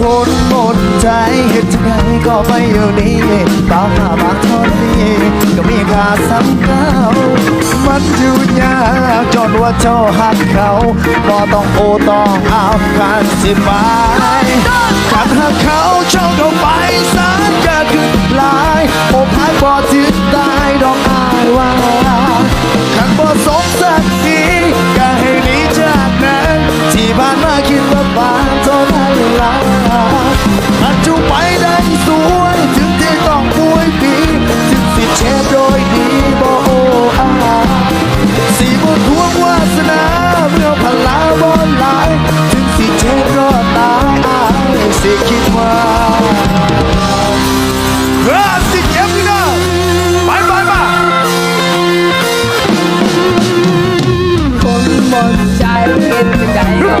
คนหมดใจเห็นที่ไหนก็ไม่อยู่นี่ตามหาบางคนนี้ก็มีค่าสำเนามันอยู่ยากจนว่าเจ้าหักเขาก็ต้องโอต้องเอาการสิบาย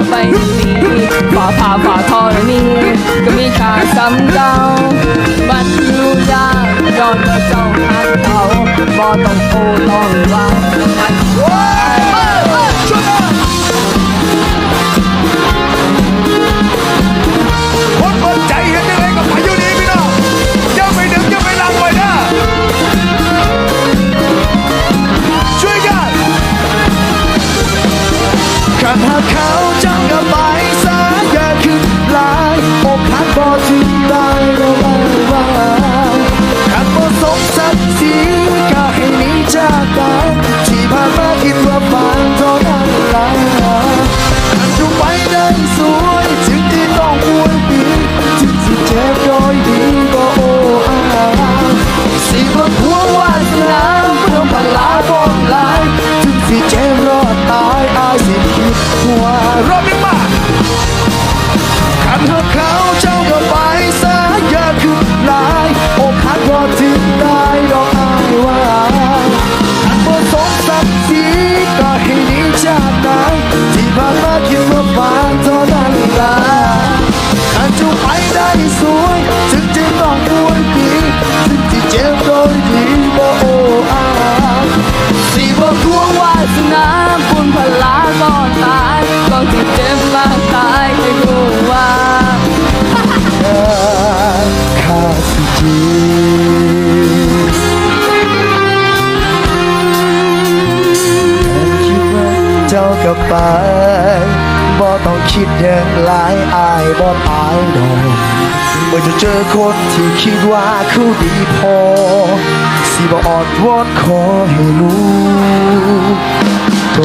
ไปนี้ฝ่าผ่าฝ่าทอนี้ก็มีชาสำคัญ สวยถึงจะต้องป่วยผีถึงจะเจ็บโดยผีโบโออาสีบอกกลัววาสนาปูนพลาก่อนตายก่อนที่เจ็บมากตายให้รู้ว่าข้าสิจีเจ้ากลับไป บ่ต้องคิดแยงหลายอายบ่อายดอกเมื่อจะเจอคนที่คิดว่าเขาดีพอ สิบ่อดวอดขอให้รู้โต